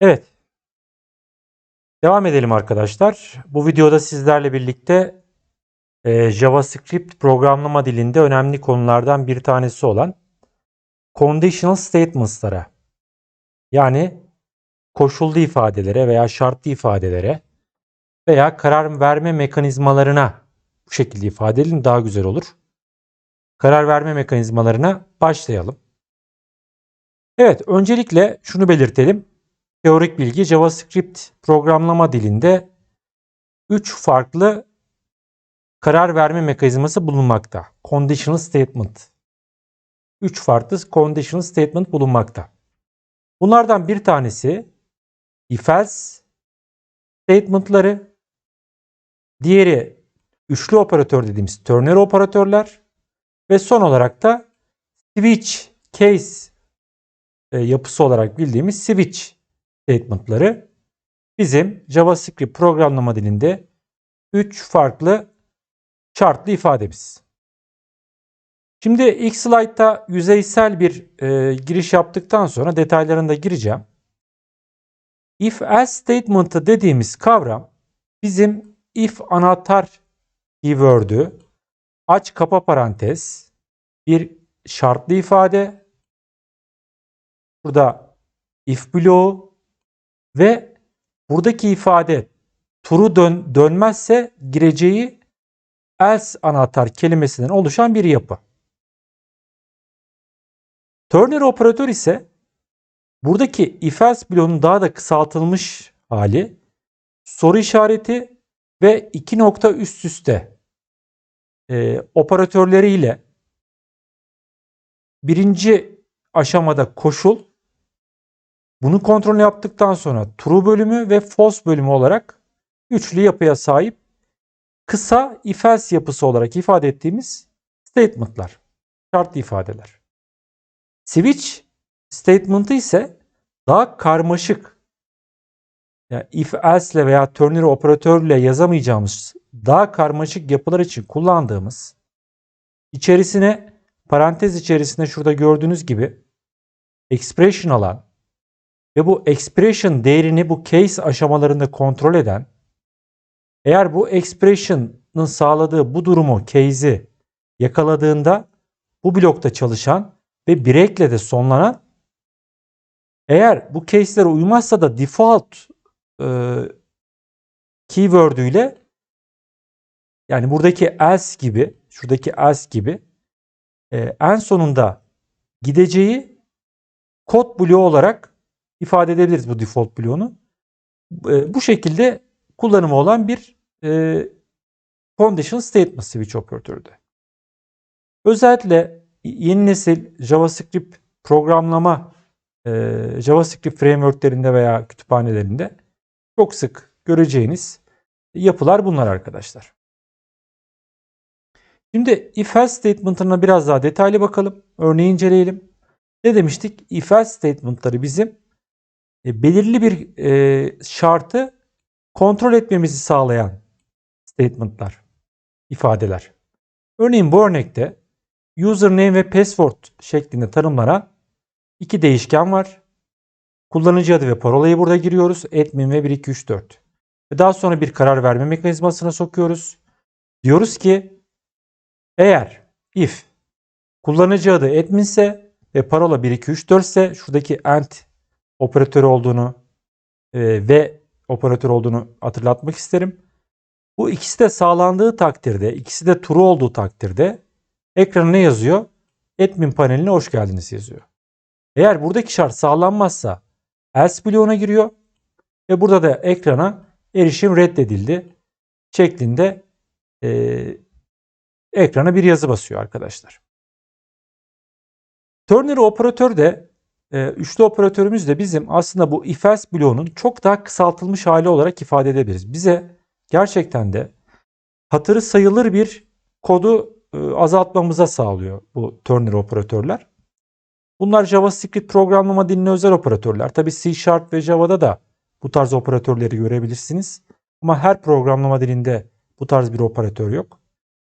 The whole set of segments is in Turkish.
Evet. Devam edelim arkadaşlar. Bu videoda sizlerle birlikte e, JavaScript programlama dilinde önemli konulardan bir tanesi olan conditional statements'lara yani koşullu ifadelere veya şartlı ifadelere veya karar verme mekanizmalarına bu şekilde ifade edelim daha güzel olur. Karar verme mekanizmalarına başlayalım. Evet, öncelikle şunu belirtelim. Teorik bilgi JavaScript programlama dilinde 3 farklı karar verme mekanizması bulunmakta. Conditional statement. 3 farklı conditional statement bulunmakta. Bunlardan bir tanesi if else statement'ları, diğeri üçlü operatör dediğimiz ternary operatörler ve son olarak da switch case e, yapısı olarak bildiğimiz switch statement'ları bizim JavaScript programlama dilinde 3 farklı şartlı ifademiz. Şimdi ilk slaytta yüzeysel bir e, giriş yaptıktan sonra detaylarına da gireceğim. If else statement'ı dediğimiz kavram bizim if anahtar keyword'ü aç kapa parantez bir şartlı ifade burada if bloğu ve buradaki ifade turu dön, dönmezse gireceği else anahtar kelimesinden oluşan bir yapı. Ternary operatör ise buradaki if else bloğunun daha da kısaltılmış hali soru işareti ve iki nokta üst üste e, operatörleriyle birinci aşamada koşul bunu kontrol yaptıktan sonra true bölümü ve false bölümü olarak üçlü yapıya sahip kısa if else yapısı olarak ifade ettiğimiz statement'lar, şartlı ifadeler. Switch statement'ı ise daha karmaşık. Yani if else ile veya ternary operatörle yazamayacağımız daha karmaşık yapılar için kullandığımız içerisine parantez içerisinde şurada gördüğünüz gibi expression alan ve bu expression değerini bu case aşamalarında kontrol eden eğer bu expression'ın sağladığı bu durumu case'i yakaladığında bu blokta çalışan ve break'le de sonlanan eğer bu case'lere uymazsa da default e, keyword'üyle yani buradaki else gibi şuradaki else gibi e, en sonunda gideceği kod bloğu olarak ifade edebiliriz bu default bloğunu. E, bu şekilde kullanımı olan bir e, conditional statement switch operatörü de. Özellikle yeni nesil JavaScript programlama e, JavaScript frameworklerinde veya kütüphanelerinde çok sık göreceğiniz yapılar bunlar arkadaşlar. Şimdi if else statement'ına biraz daha detaylı bakalım. Örneği inceleyelim. Ne demiştik? If else statement'ları bizim e, belirli bir e, şartı kontrol etmemizi sağlayan statement'lar, ifadeler. Örneğin bu örnekte username ve password şeklinde tanımlanan iki değişken var. Kullanıcı adı ve parolayı burada giriyoruz. Admin ve 1234. Ve daha sonra bir karar verme mekanizmasına sokuyoruz. Diyoruz ki eğer if kullanıcı adı admin ise ve parola 1234 ise şuradaki and operatörü olduğunu e, ve operatör olduğunu hatırlatmak isterim. Bu ikisi de sağlandığı takdirde, ikisi de true olduğu takdirde ekrana ne yazıyor? Admin paneline hoş geldiniz yazıyor. Eğer buradaki şart sağlanmazsa else bloğuna giriyor ve burada da ekrana erişim reddedildi şeklinde e, ekrana bir yazı basıyor arkadaşlar. Ternary operatör de üçlü operatörümüz de bizim aslında bu if else bloğunun çok daha kısaltılmış hali olarak ifade edebiliriz. Bize gerçekten de hatırı sayılır bir kodu e, azaltmamıza sağlıyor bu ternary operatörler. Bunlar JavaScript programlama diline özel operatörler. Tabi C Sharp ve Java'da da bu tarz operatörleri görebilirsiniz. Ama her programlama dilinde bu tarz bir operatör yok.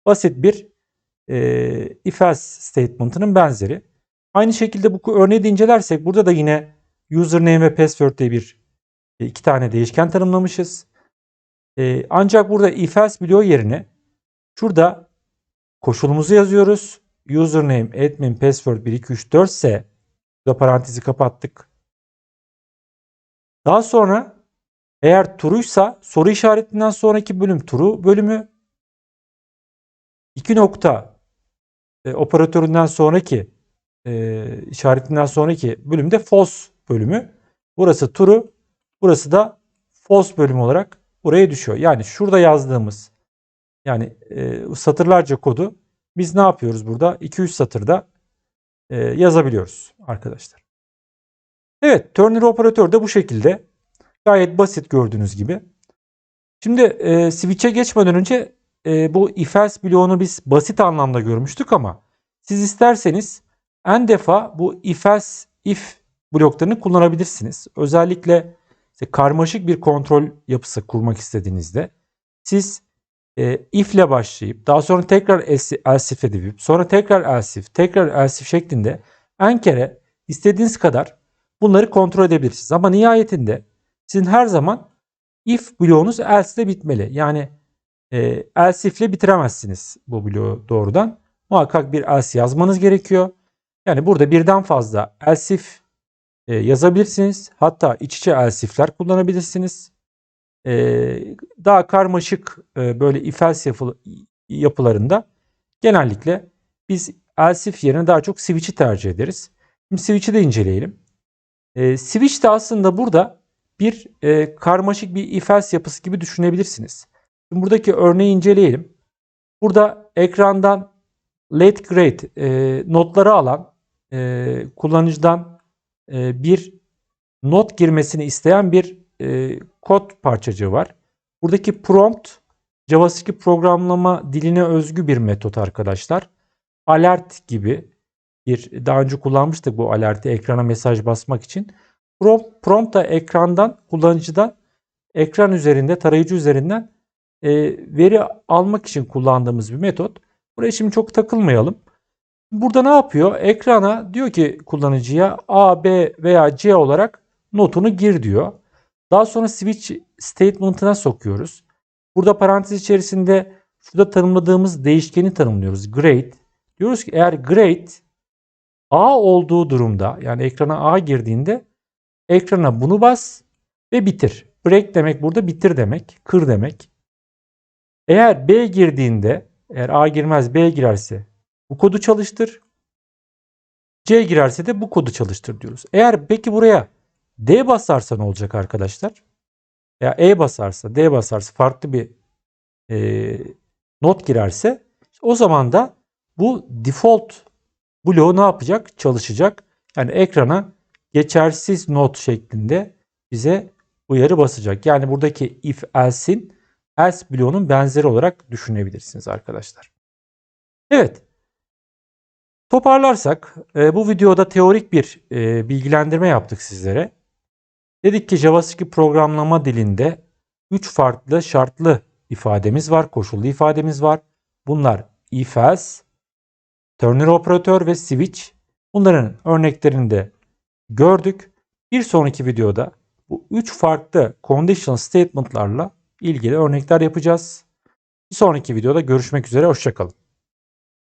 Basit bir e, if else statement'ının benzeri. Aynı şekilde bu örneği de incelersek burada da yine username ve password diye bir E, iki tane değişken tanımlamışız. E, ancak burada if else bloğu yerine şurada koşulumuzu yazıyoruz. Username admin password 1234 ise burada parantezi kapattık. Daha sonra eğer true'ysa soru işaretinden sonraki bölüm true bölümü iki nokta e, operatöründen sonraki e, işaretinden sonraki bölümde false bölümü. Burası true, burası da false bölümü olarak buraya düşüyor. Yani şurada yazdığımız yani e, satırlarca kodu biz ne yapıyoruz burada? 2-3 satırda e, yazabiliyoruz arkadaşlar. Evet, ternary operatör de bu şekilde. Gayet basit gördüğünüz gibi. Şimdi e, switch'e geçmeden önce e, bu if else bloğunu biz basit anlamda görmüştük ama siz isterseniz en defa bu if else if bloklarını kullanabilirsiniz. Özellikle işte karmaşık bir kontrol yapısı kurmak istediğinizde siz e, if ile başlayıp daha sonra tekrar else if edip sonra tekrar else if, tekrar else if şeklinde en kere istediğiniz kadar bunları kontrol edebilirsiniz. Ama nihayetinde sizin her zaman if bloğunuz else ile bitmeli. Yani e, else if ile bitiremezsiniz bu bloğu doğrudan. Muhakkak bir else yazmanız gerekiyor. Yani burada birden fazla else if e, yazabilirsiniz. Hatta iç içe else if'ler kullanabilirsiniz. E, daha karmaşık e, böyle if else yapı, yapılarında genellikle biz else if yerine daha çok switch'i tercih ederiz. Şimdi switch'i de inceleyelim. E, switch de aslında burada bir e, karmaşık bir if else yapısı gibi düşünebilirsiniz. Şimdi buradaki örneği inceleyelim. Burada ekrandan late grade e, notları alan e, kullanıcıdan e, bir not girmesini isteyen bir e, kod parçacığı var. Buradaki prompt JavaScript programlama diline özgü bir metot arkadaşlar. Alert gibi bir daha önce kullanmıştık bu alerti ekrana mesaj basmak için. Prompt, prompt da ekrandan kullanıcıdan ekran üzerinde tarayıcı üzerinden e, veri almak için kullandığımız bir metot. Buraya şimdi çok takılmayalım. Burada ne yapıyor? Ekrana diyor ki kullanıcıya A, B veya C olarak notunu gir diyor. Daha sonra switch statement'ına sokuyoruz. Burada parantez içerisinde şurada tanımladığımız değişkeni tanımlıyoruz. Grade. Diyoruz ki eğer grade A olduğu durumda yani ekrana A girdiğinde ekrana bunu bas ve bitir. Break demek burada bitir demek. Kır demek. Eğer B girdiğinde eğer A girmez B girerse bu kodu çalıştır. C girerse de bu kodu çalıştır diyoruz. Eğer peki buraya D basarsa ne olacak arkadaşlar? Ya E basarsa, D basarsa farklı bir e, not girerse o zaman da bu default bloğu ne yapacak? Çalışacak. Yani ekrana geçersiz not şeklinde bize uyarı basacak. Yani buradaki if else'in else bloğunun benzeri olarak düşünebilirsiniz arkadaşlar. Evet. Toparlarsak e, bu videoda teorik bir e, bilgilendirme yaptık sizlere. Dedik ki JavaScript programlama dilinde 3 farklı şartlı ifademiz var, koşullu ifademiz var. Bunlar if else, ternary operatör ve switch. Bunların örneklerini de gördük. Bir sonraki videoda bu 3 farklı conditional statement'larla ilgili örnekler yapacağız. Bir sonraki videoda görüşmek üzere. Hoşçakalın.